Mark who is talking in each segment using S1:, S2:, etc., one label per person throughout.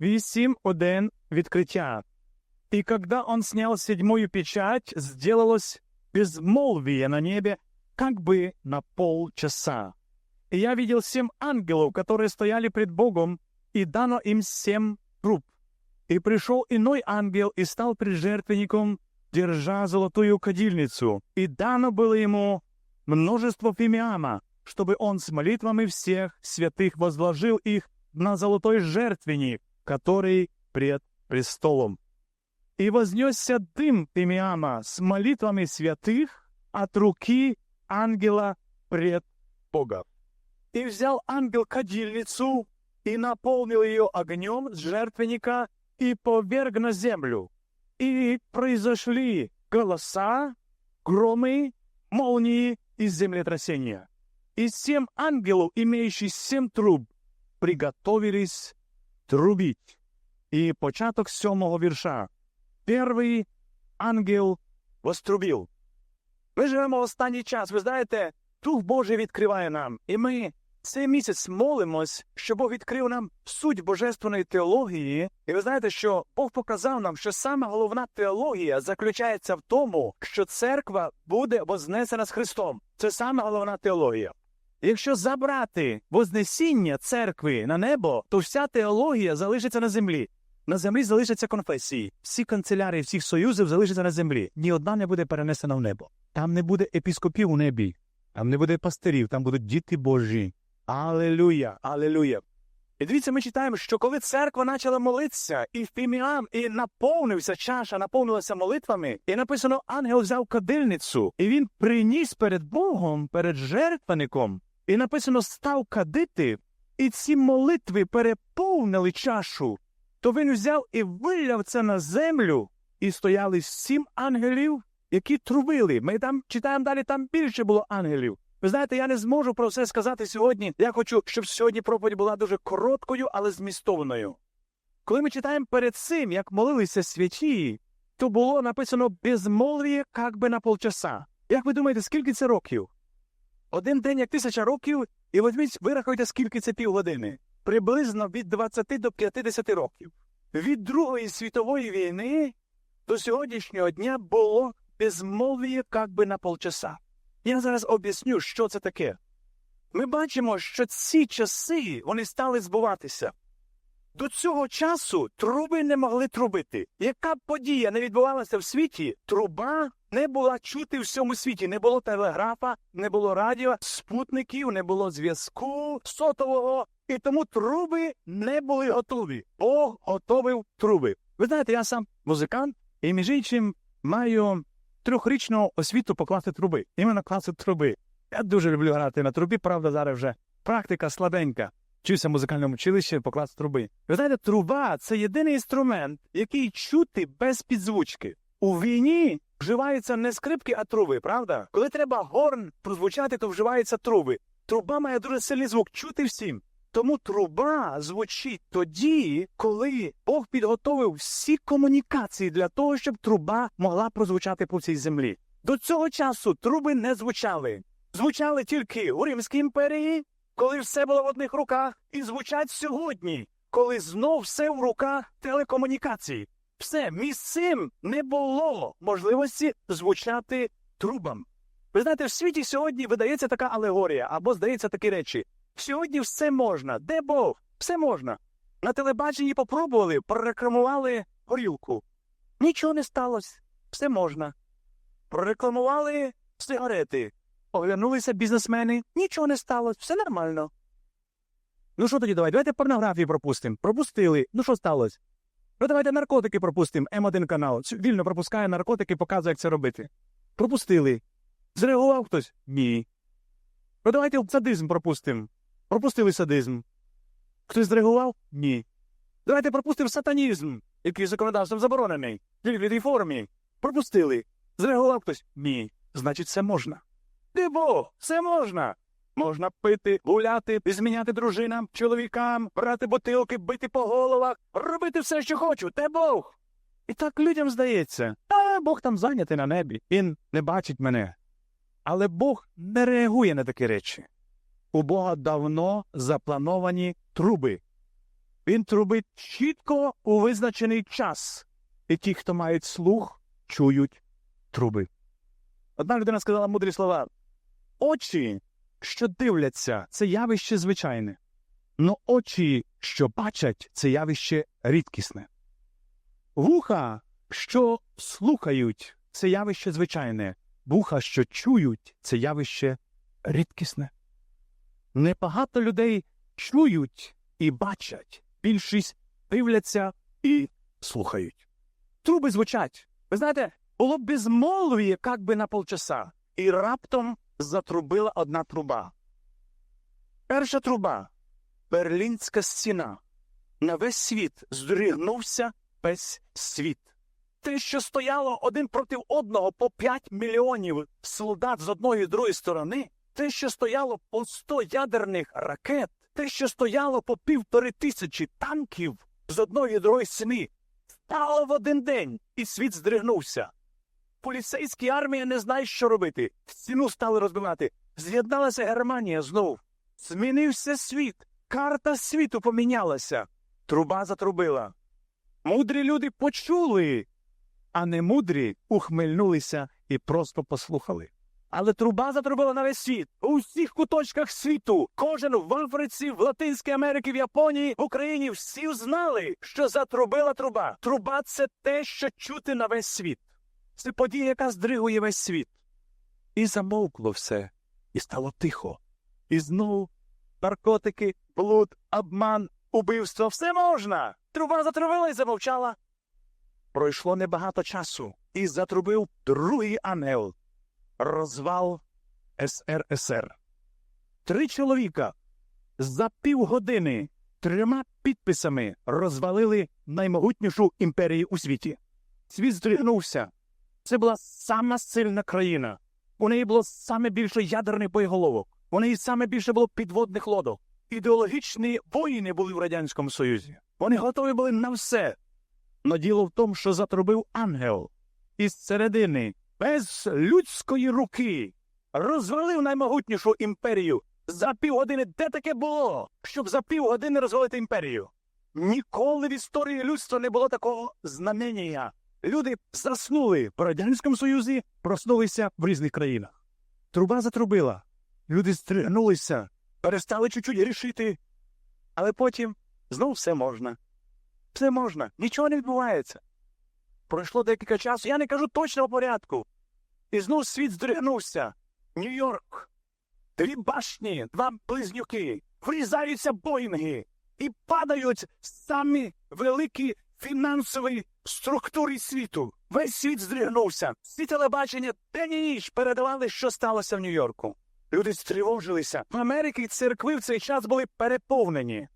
S1: 8.1 відкриття. И когда он снял седьмую печать, сделалось безмолвие на небе, как бы на полчаса. И я видел семь ангелов, которые стояли пред Богом, и дано им семь труб. И пришел иной ангел и стал пред жертвенником, держа золотую кадильницу, и дано было ему множество фимиама, чтобы он с молитвами всех святых возложил их на золотой жертвенник, который пред престолом. И вознесся дым фимиама с молитвами святых от руки ангела пред Бога. И взял ангел кадильницу и наполнил ее огнем с жертвенника и поверг на землю. И произошли голоса, громы, молнии и землетрясения. И семь ангелов, имеющих семь труб, приготовились трубить. І початок сьомого вірша. Перший ангел вострубив. Ми живемо в останній час. Ви знаєте, Дух Божий відкриває нам. І ми цей місяць молимось, що Бог відкрив нам суть божественної теології. І ви знаєте, що Бог показав нам, що саме головна теологія заключається в тому, що церква буде вознесена з Христом. Це саме головна теологія. Якщо забрати вознесіння церкви на небо, то вся теологія залишиться на землі. На землі залишаться конфесії. Всі канцелярії всіх союзів залишаться на землі. Ні одна не буде перенесена в небо. Там не буде епіскопів у небі, там не буде пастирів, там будуть діти Божі. Алелуя, алелуя. І дивіться, ми читаємо, що коли церква почала молитися, і фіміам, і наповнився чаша, наповнилася молитвами, і написано, ангел взяв кадильницю, і він приніс перед Богом, перед жертвенником, і написано, став кадити, і ці молитви переповнили чашу. То він взяв і виляв це на землю, і стояли сім ангелів, які трубили. Ми там читаємо далі, там більше було ангелів. Ви знаєте, я не зможу про все сказати сьогодні. Я хочу, щоб сьогодні проповідь була дуже короткою, але змістовною. Коли ми читаємо перед цим, як молилися святі, то було написано безмолвіє, як би на полчаса. Як ви думаєте, скільки це років? Один день як тисяча років, і візьміть, вирахуйте, скільки це півгодини. Приблизно від 20 до 50 років. Від Другої світової війни до сьогоднішнього дня було безмолвіє, як би на полчаса. Я зараз об'ясню, що це таке. Ми бачимо, що ці часи вони стали збуватися. До цього часу труби не могли трубити. Яка б подія не відбувалася в світі, труба не була чути в всьому світі. Не було телеграфа, не було радіо, спутників, не було зв'язку сотового. І тому труби не були готові. Бог готовив труби. Ви знаєте, я сам музикант, і між іншим маю трьохрічну освіту покласти труби. Іменно класти труби. Я дуже люблю грати на трубі, правда, зараз вже практика слабенька. Вчився в музикальному училищі покласти труби. Ви знаєте, труба це єдиний інструмент, який чути без підзвучки. У війні вживаються не скрипки, а труби, правда? Коли треба горн прозвучати, то вживаються труби. Труба має дуже сильний звук, чути всім. Тому труба звучить тоді, коли Бог підготовив всі комунікації для того, щоб труба могла прозвучати по всій землі. До цього часу труби не звучали. Звучали тільки у Римській імперії, коли все було в одних руках, і звучать сьогодні, коли знов все в руках телекомунікацій. Все, між цим не було можливості звучати трубам. Ви знаєте, в світі сьогодні видається така алегорія або здається такі речі. Сьогодні все можна. Де Бог? Все можна. На телебаченні попробували, прорекламували горілку. Нічого не сталося. Все можна. Прорекламували сигарети. Оглянулися бізнесмени. Нічого не сталося. Все нормально. Ну що тоді давай? Давайте порнографію пропустимо. Пропустили. Ну що сталося? Ну давайте наркотики пропустимо. М1 канал. Вільно пропускає наркотики, показує, як це робити. Пропустили. Зреагував хтось? Ні. Ну давайте садизм пропустимо. Пропустили садизм. Хтось зреагував? Ні. Давайте пропустимо сатанізм, який законодавством заборонений. Тільки в формі. Пропустили. Зреагував хтось? Ні. Значить, все можна. Де Бог? Все можна. Можна пити, гуляти, зміняти дружинам, чоловікам, брати бутилки, бити по головах, робити все, що хочу. Де Бог? І так людям здається, а Бог там зайнятий на небі. Він не бачить мене. Але Бог не реагує на такі речі. У Бога давно заплановані труби. Він трубить чітко у визначений час. І ті, хто мають слух, чують труби. Одна людина сказала мудрі слова: очі, що дивляться, це явище звичайне. Но очі, що бачать, це явище рідкісне. Вуха, що слухають, це явище звичайне. Вуха, що чують, це явище рідкісне. Небагато людей чують і бачать, більшість дивляться і слухають. Труби звучать. Ви знаєте, було б безмолвіє, як би на полчаса, і раптом затрубила одна труба. Перша труба Берлінська стіна. На весь світ здригнувся весь світ. Те, що стояло один проти одного по п'ять мільйонів солдат з одної і другої сторони, те, що стояло по сто ядерних ракет, те, що стояло по півтори тисячі танків з одної і другої стіни, стало в один день, і світ здригнувся. Поліцейські армія не знає, що робити. Стіну стали розбивати. З'єдналася Германія знов. Змінився світ. Карта світу помінялася. Труба затрубила. Мудрі люди почули, а немудрі ухмильнулися і просто послухали. Але труба затрубила на весь світ у всіх куточках світу. Кожен в Африці, в Латинській Америці, в Японії, в Україні всі знали, що затрубила труба. Труба це те, що чути на весь світ. Це подія, яка здригує весь світ. І замовкло все, і стало тихо. І знову наркотики, блуд, обман, убивство все можна. Труба затрубила і замовчала. Пройшло небагато часу, і затрубив другий ангел розвал СРСР. Три чоловіка за півгодини трьома підписами розвалили наймогутнішу імперію у світі. Світ здригнувся. Це була сама сильна країна. У неї було саме більше ядерних боєголовок. У неї саме більше було підводних лодок. Ідеологічні воїни були в Радянському Союзі. Вони готові були на все. Но діло в тому, що затрубив ангел із середини без людської руки розвалив наймогутнішу імперію за півгодини. Де таке було, щоб за півгодини розвалити імперію? Ніколи в історії людства не було такого знамення. Люди заснули в Радянському Союзі, проснулися в різних країнах. Труба затрубила. Люди стригнулися, перестали чуть-чуть рішити. Але потім знов все можна. Все можна, нічого не відбувається. Пройшло декілька часу, я не кажу точного порядку. І знов світ здригнувся. Нью-Йорк. Дві башні, два близнюки, врізаються боїнги і падають самі великі фінансові структури світу. Весь світ здригнувся. Всі телебачення день і ніч передавали, що сталося в Нью-Йорку. Люди стривожилися. В Америці церкви в цей час були переповнені.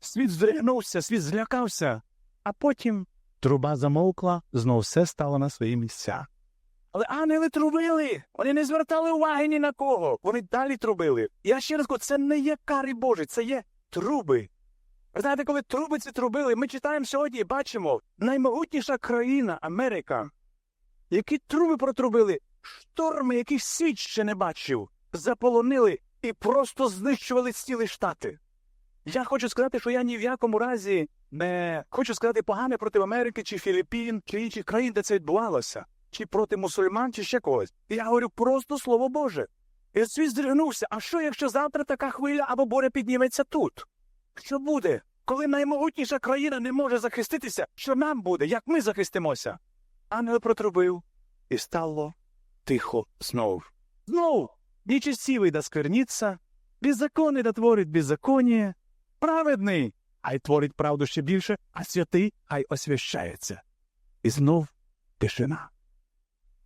S1: Світ здригнувся, світ злякався, а потім труба замовкла, знов все стало на свої місця. Але ангели трубили. Вони не звертали уваги ні на кого. Вони далі трубили. Я ще раз кажу, це не є кари Божі, це є труби. Ви знаєте, коли труби ці трубили, ми читаємо сьогодні і бачимо наймогутніша країна Америка, які труби протрубили, шторми, яких світ ще не бачив, заполонили і просто знищували цілі штати. Я хочу сказати, що я ні в якому разі не хочу сказати погане проти Америки чи Філіппін, чи інших країн, де це відбувалося, чи проти мусульман, чи ще когось. Я говорю просто слово Боже. І світ здригнувся. А що, якщо завтра така хвиля або буря підніметься тут? Що буде? Коли наймогутніша країна не може захиститися, що нам буде, як ми захистимося? Ангел протрубив, і стало тихо знов. Знов нечестивий да скверніться, беззаконний да творить беззаконня, праведний, хай творить правду ще більше, а святий хай освящається. І знов тишина.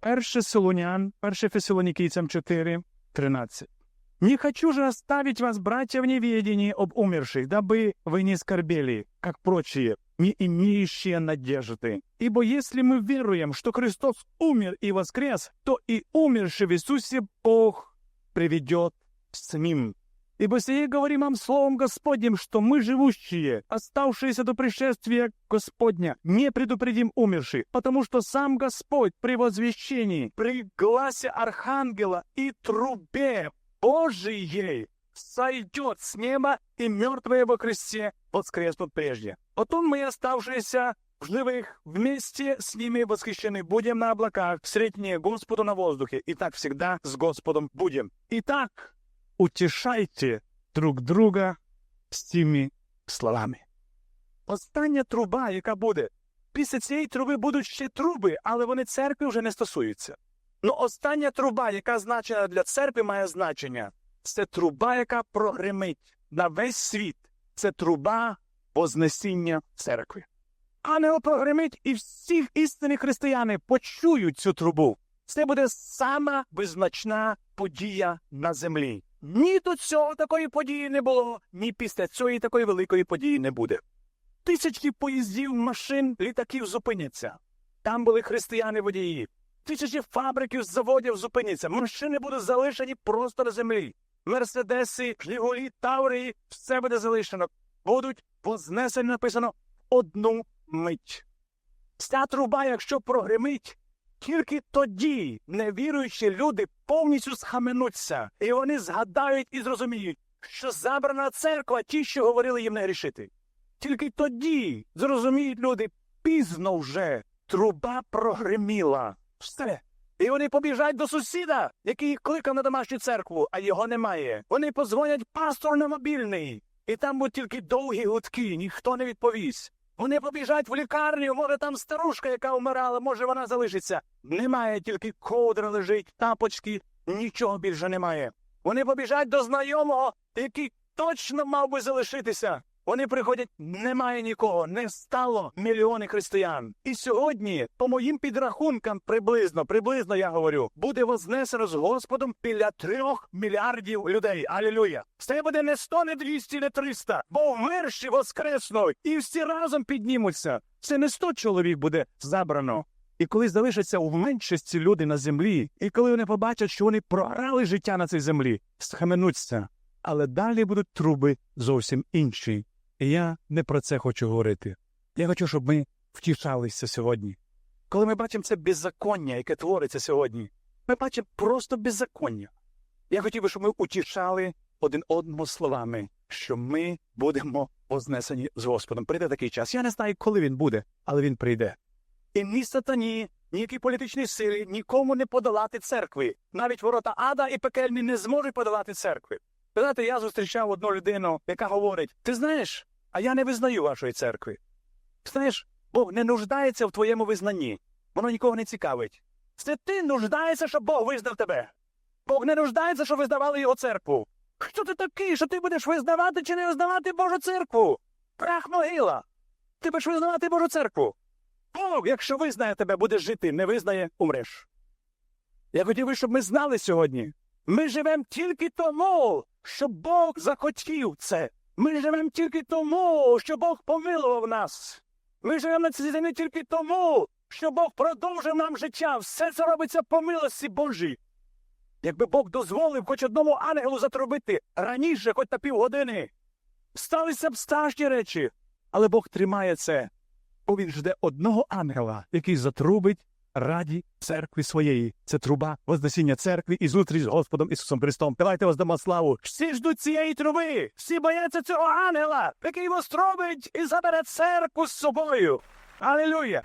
S1: Перше Солонян, перше Фесалоникийцам 4, 13. «Не хочу же оставить вас, братья, в неведении об умерших, дабы вы не скорбели, как прочие, не имеющие надежды. Ибо если мы веруем, что Христос умер и воскрес, то и умерший в Иисусе Бог приведет с Ним. Ибо сие говорим вам словом Господним, что мы, живущие, оставшиеся до пришествия Господня, не предупредим умерших, потому что сам Господь при возвещении, при гласе Архангела и трубе Божией сойдет с неба, и мертвые во Христе воскреснут прежде. Потом мы, оставшиеся в живых, вместе с ними восхищены будем на облаках, средние Господу на воздухе, и так всегда с Господом будем. Итак, утешайте друг друга з цими словами. Остання труба, яка буде. Після цієї труби будуть ще труби, але вони церкви вже не стосуються. Ну, остання труба, яка значена для церкви, має значення. Це труба, яка прогремить на весь світ. Це труба Вознесіння церкви. Ангел прогремить, і всі істинні християни почують цю трубу. Це буде сама визначна подія на землі. Ні до цього такої події не було, ні після цієї такої великої події не буде. Тисячі поїздів, машин, літаків зупиняться. Там були християни водії. Тисячі фабриків, заводів зупиняться. Машини будуть залишені просто на землі. Мерседеси, Жигулі, Таврії, все буде залишено. Будуть вознесені, написано, одну мить. Ця труба, якщо прогремить, тільки тоді невіруючі люди повністю схаменуться, і вони згадають і зрозуміють, що забрана церква, ті, що говорили їм не грішити. Тільки тоді зрозуміють люди, пізно вже труба прогреміла. Все. І вони побіжать до сусіда, який кликав на домашню церкву, а його немає. Вони позвонять пастору на мобільний, і там будуть тільки довгі гудки, ніхто не відповість. Вони побіжать в лікарню, може там старушка, яка вмирала, може вона залишиться. Немає, тільки ковдра лежить, тапочки, нічого більше немає. Вони побіжать до знайомого, який точно мав би залишитися. Вони приходять, немає нікого, не стало мільйони християн. І сьогодні, по моїм підрахункам, приблизно, приблизно я говорю, буде вознесено з Господом біля трьох мільярдів людей. Алілюя! Це буде не сто, не двісті, не триста, бо вмерші воскреснуть і всі разом піднімуться. Це не сто чоловік буде забрано. І коли залишаться у меншості люди на землі, і коли вони побачать, що вони програли життя на цій землі, схаменуться. Але далі будуть труби зовсім інші. Я не про це хочу говорити. Я хочу, щоб ми втішалися сьогодні. Коли ми бачимо це беззаконня, яке твориться сьогодні, ми бачимо просто беззаконня. Я хотів би, щоб ми утішали один одного словами, що ми будемо вознесені з Господом. Прийде такий час. Я не знаю, коли він буде, але він прийде. І ні сатані, ніякі політичні сили нікому не подолати церкви. Навіть ворота ада і пекельні не зможуть подолати церкви. Знаєте, я зустрічав одну людину, яка говорить: Ти знаєш, а я не визнаю вашої церкви. Знаєш, Бог не нуждається в твоєму визнанні. Воно нікого не цікавить. Це ти нуждаєшся, щоб Бог визнав тебе. Бог не нуждається, щоб визнавали його церкву. Хто ти такий, що ти будеш визнавати чи не визнавати Божу церкву? Прах могила. Ти будеш визнавати Божу церкву. Бог, якщо визнає тебе, будеш жити, не визнає, умреш. Я хотів би, щоб ми знали сьогодні. Ми живемо тільки тому, що Бог захотів це. Ми живемо тільки тому, що Бог помилував нас. Ми живемо на цій землі тільки тому, що Бог продовжив нам життя. Все це робиться по милості Божій. Якби Бог дозволив хоч одному ангелу затрубити раніше, хоч на півгодини, сталися б страшні речі. Але Бог тримає це, бо він жде одного ангела, який затрубить раді церкви своєї. Це труба Вознесіння церкви і зустріч з Господом Ісусом Христом. Давайте воздамо славу. Всі ждуть цієї труби, всі бояться цього ангела, який вострубить і забере церкву з собою. Алілюя!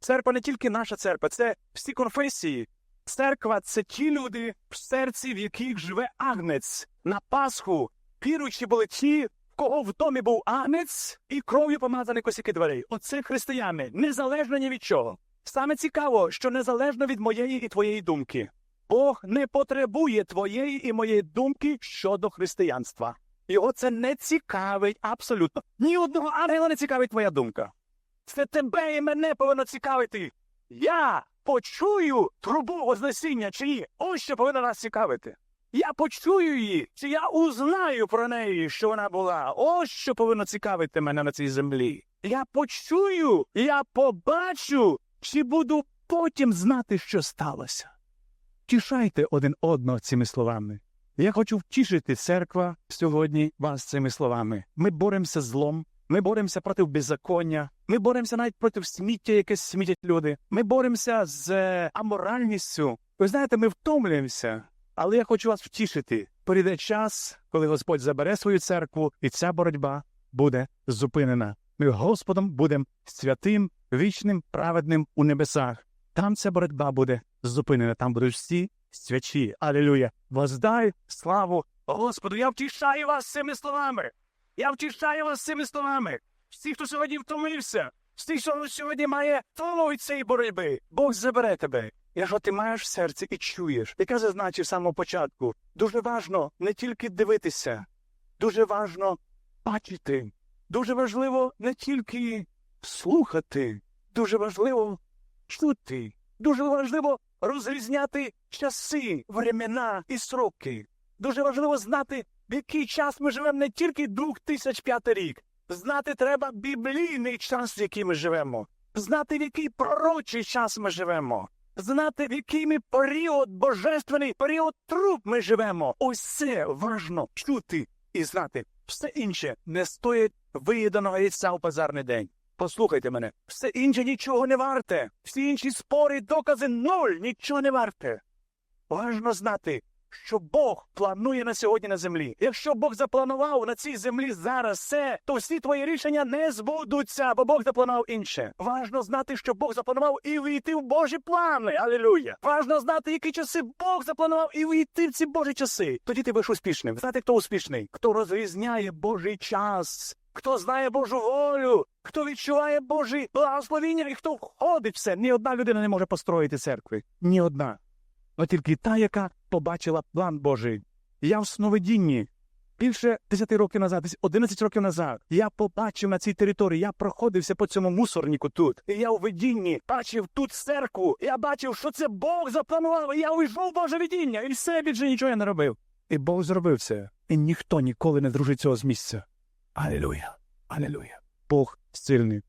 S1: Церква не тільки наша церква, це всі конфесії. Церква це ті люди, в серці, в яких живе агнець. На Пасху віруючі були ті, кого в домі був агнець і кров'ю помазані косяки дверей. Оце християни, незалежно ні від чого. Саме цікаво, що незалежно від моєї і твоєї думки. Бог не потребує твоєї і моєї думки щодо християнства. Його це не цікавить абсолютно. Ні одного ангела не цікавить твоя думка. Це тебе і мене повинно цікавити. Я почую трубу Вознесіння, чи ні? Ось що повинно нас цікавити. Я почую її, чи я узнаю про неї, що вона була. Ось що повинно цікавити мене на цій землі. Я почую, я побачу, чи буду потім знати, що сталося. Тішайте один одного цими словами. Я хочу втішити церква сьогодні вас цими словами. Ми боремося з злом, ми боремося проти беззаконня, ми боремося навіть проти сміття, яке смітять люди. Ми боремося з е, аморальністю. Ви знаєте, ми втомлюємося. Але я хочу вас втішити. Прийде час, коли Господь забере свою церкву, і ця боротьба буде зупинена. Ми Господом будемо святим, вічним, праведним у небесах. Там ця боротьба буде зупинена. Там будуть всі свячі. Алілюя! Воздай славу Господу! Я втішаю вас цими словами. Я втішаю вас цими словами. Всі, хто сьогодні втомився, всі, хто сьогодні має тому цієї боротьби, Бог забере тебе. Якщо ти маєш серце і чуєш, яке зазначив самого початку, дуже важно не тільки дивитися, дуже важно бачити, дуже важливо не тільки слухати, дуже важливо чути, дуже важливо розрізняти часи, времена і сроки. Дуже важливо знати, в який час ми живемо не тільки 2005 рік. Знати треба біблійний час, в який ми живемо, знати, в який пророчий час ми живемо, знати, в який ми період божественний, період труп ми живемо. Усе важно чути і знати. Все інше не стоїть виїданого яйця у базарний день. Послухайте мене, все інше нічого не варте. Всі інші спори, докази нуль, нічого не варте. Важно знати, що Бог планує на сьогодні на землі. Якщо Бог запланував на цій землі зараз все, то всі твої рішення не збудуться, бо Бог запланував інше. Важно знати, що Бог запланував і війти в Божі плани. Алілюя! Важно знати, які часи Бог запланував і війти в ці Божі часи. Тоді ти будеш успішним. Знаєте, хто успішний? Хто розрізняє Божий час. Хто знає Божу волю, хто відчуває Божі благословіння і хто входить в це. Ні одна людина не може построїти церкви. Ні одна. Но тільки та, яка побачила план Божий. Я в сновидінні більше 10 років назад, десь 11 років назад, я побачив на цій території, я проходився по цьому мусорнику тут. І я у видінні бачив тут церкву. Я бачив, що це Бог запланував. І я увійшов в Боже видіння, і все більше нічого я не робив. І Бог зробив це. І ніхто ніколи не дружить цього з місця. Алілуя! Алілуя! Бог сильний.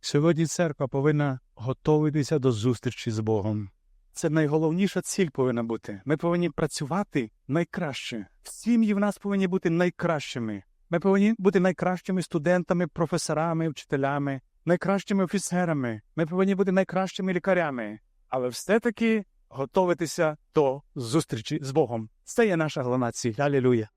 S1: Сьогодні церква повинна готуватися до зустрічі з Богом. Це найголовніша ціль повинна бути. Ми повинні працювати найкраще. Сім'ї в нас повинні бути найкращими. Ми повинні бути найкращими студентами, професорами, вчителями, найкращими офіцерами. Ми повинні бути найкращими лікарями. Але все-таки готуватися до зустрічі з Богом. Це є наша головна ціль. Алілуя.